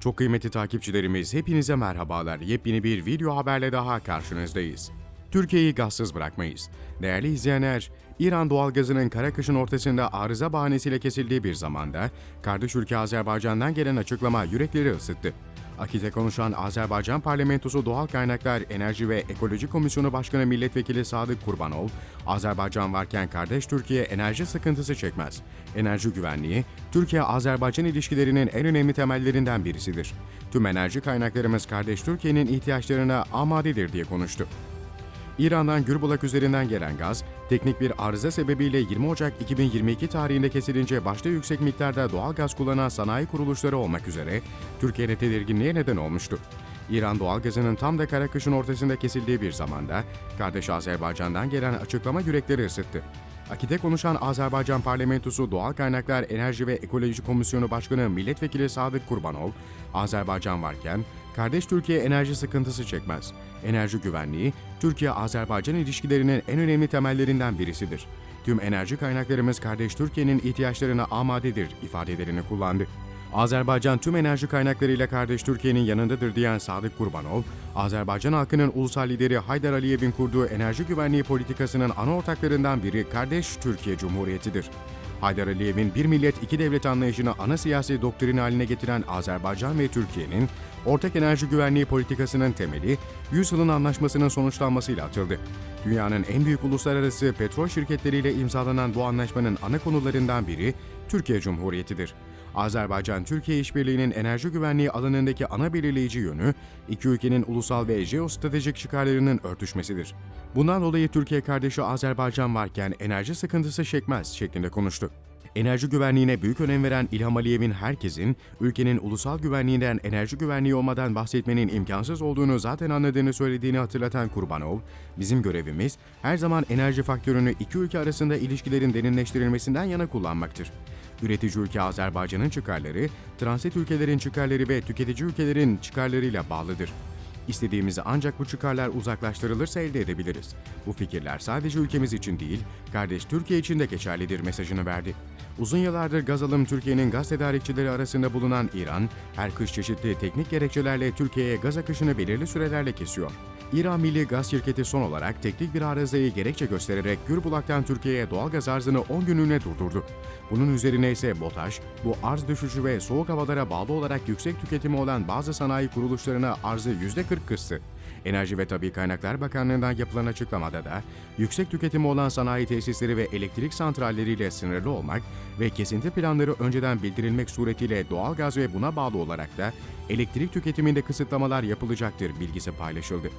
Çok kıymetli takipçilerimiz hepinize merhabalar. Yepyeni bir video haberle daha karşınızdayız. Türkiye'yi gazsız bırakmayız. Değerli izleyenler, İran doğalgazının kara kışın ortasında arıza bahanesiyle kesildiği bir zamanda, kardeş ülke Azerbaycan'dan gelen açıklama yürekleri ısıttı. Akit'e konuşan Azerbaycan Parlamentosu Doğal Kaynaklar Enerji ve Ekoloji Komisyonu Başkanı Milletvekili Sadık Kurbanov, Azerbaycan varken kardeş Türkiye enerji sıkıntısı çekmez. Enerji güvenliği, Türkiye-Azerbaycan ilişkilerinin en önemli temellerinden birisidir. Tüm enerji kaynaklarımız kardeş Türkiye'nin ihtiyaçlarına amadedir diye konuştu. İran'dan Gürbulak üzerinden gelen gaz, teknik bir arıza sebebiyle 20 Ocak 2022 tarihinde kesilince başta yüksek miktarda doğal gaz kullanan sanayi kuruluşları olmak üzere Türkiye'de tedirginliğe neden olmuştu. İran doğalgazının tam da kara kışın ortasında kesildiği bir zamanda kardeş Azerbaycan'dan gelen açıklama yürekleri ısıttı. Akit'e konuşan Azerbaycan Parlamentosu Doğal Kaynaklar Enerji ve Ekoloji Komisyonu Başkanı Milletvekili Sadık Kurbanov, Azerbaycan varken kardeş Türkiye enerji sıkıntısı çekmez. Enerji güvenliği, Türkiye-Azerbaycan ilişkilerinin en önemli temellerinden birisidir. Tüm enerji kaynaklarımız kardeş Türkiye'nin ihtiyaçlarına amadedir ifadelerini kullandı. Azerbaycan tüm enerji kaynaklarıyla kardeş Türkiye'nin yanındadır diyen Sadık Kurbanov, Azerbaycan halkının ulusal lideri Haydar Aliyev'in kurduğu enerji güvenliği politikasının ana ortaklarından biri kardeş Türkiye Cumhuriyeti'dir. Haydar Aliyev'in bir millet iki devlet anlayışını ana siyasi doktrin haline getiren Azerbaycan ve Türkiye'nin ortak enerji güvenliği politikasının temeli 100 yılın anlaşmasının sonuçlanmasıyla atıldı. Dünyanın en büyük uluslararası petrol şirketleriyle imzalanan bu anlaşmanın ana konularından biri Türkiye Cumhuriyeti'dir. Azerbaycan-Türkiye işbirliğinin enerji güvenliği alanındaki ana belirleyici yönü, iki ülkenin ulusal ve jeostratejik çıkarlarının örtüşmesidir. Bundan dolayı Türkiye kardeşi Azerbaycan varken enerji sıkıntısı çekmez şeklinde konuştu. Enerji güvenliğine büyük önem veren İlham Aliyev'in herkesin ülkenin ulusal güvenliğinden enerji güvenliği olmadan bahsetmenin imkansız olduğunu zaten anladığını söylediğini hatırlatan Kurbanov, bizim görevimiz her zaman enerji faktörünü iki ülke arasında ilişkilerin derinleştirilmesinden yana kullanmaktır. Üretici ülke Azerbaycan'ın çıkarları, transit ülkelerin çıkarları ve tüketici ülkelerin çıkarlarıyla bağlıdır. İstediğimizi ancak bu çıkarlar uzaklaştırılırsa elde edebiliriz. Bu fikirler sadece ülkemiz için değil, kardeş Türkiye için de geçerlidir mesajını verdi. Uzun yıllardır gaz alım Türkiye'nin gaz tedarikçileri arasında bulunan İran, her kış çeşitli teknik gerekçelerle Türkiye'ye gaz akışını belirli sürelerle kesiyor. İran Milli Gaz Şirketi son olarak teknik bir arızayı gerekçe göstererek Gürbulak'tan Türkiye'ye doğal gaz arzını 10 günlüğüne durdurdu. Bunun üzerine ise BOTAŞ, bu arz düşüşü ve soğuk havalara bağlı olarak yüksek tüketimi olan bazı sanayi kuruluşlarına arzı %40 kıstı. Enerji ve Tabi Kaynaklar Bakanlığı'ndan yapılan açıklamada da yüksek tüketimi olan sanayi tesisleri ve elektrik santralleriyle sınırlı olmak ve kesinti planları önceden bildirilmek suretiyle doğal gaz ve buna bağlı olarak da elektrik tüketiminde kısıtlamalar yapılacaktır bilgisi paylaşıldı.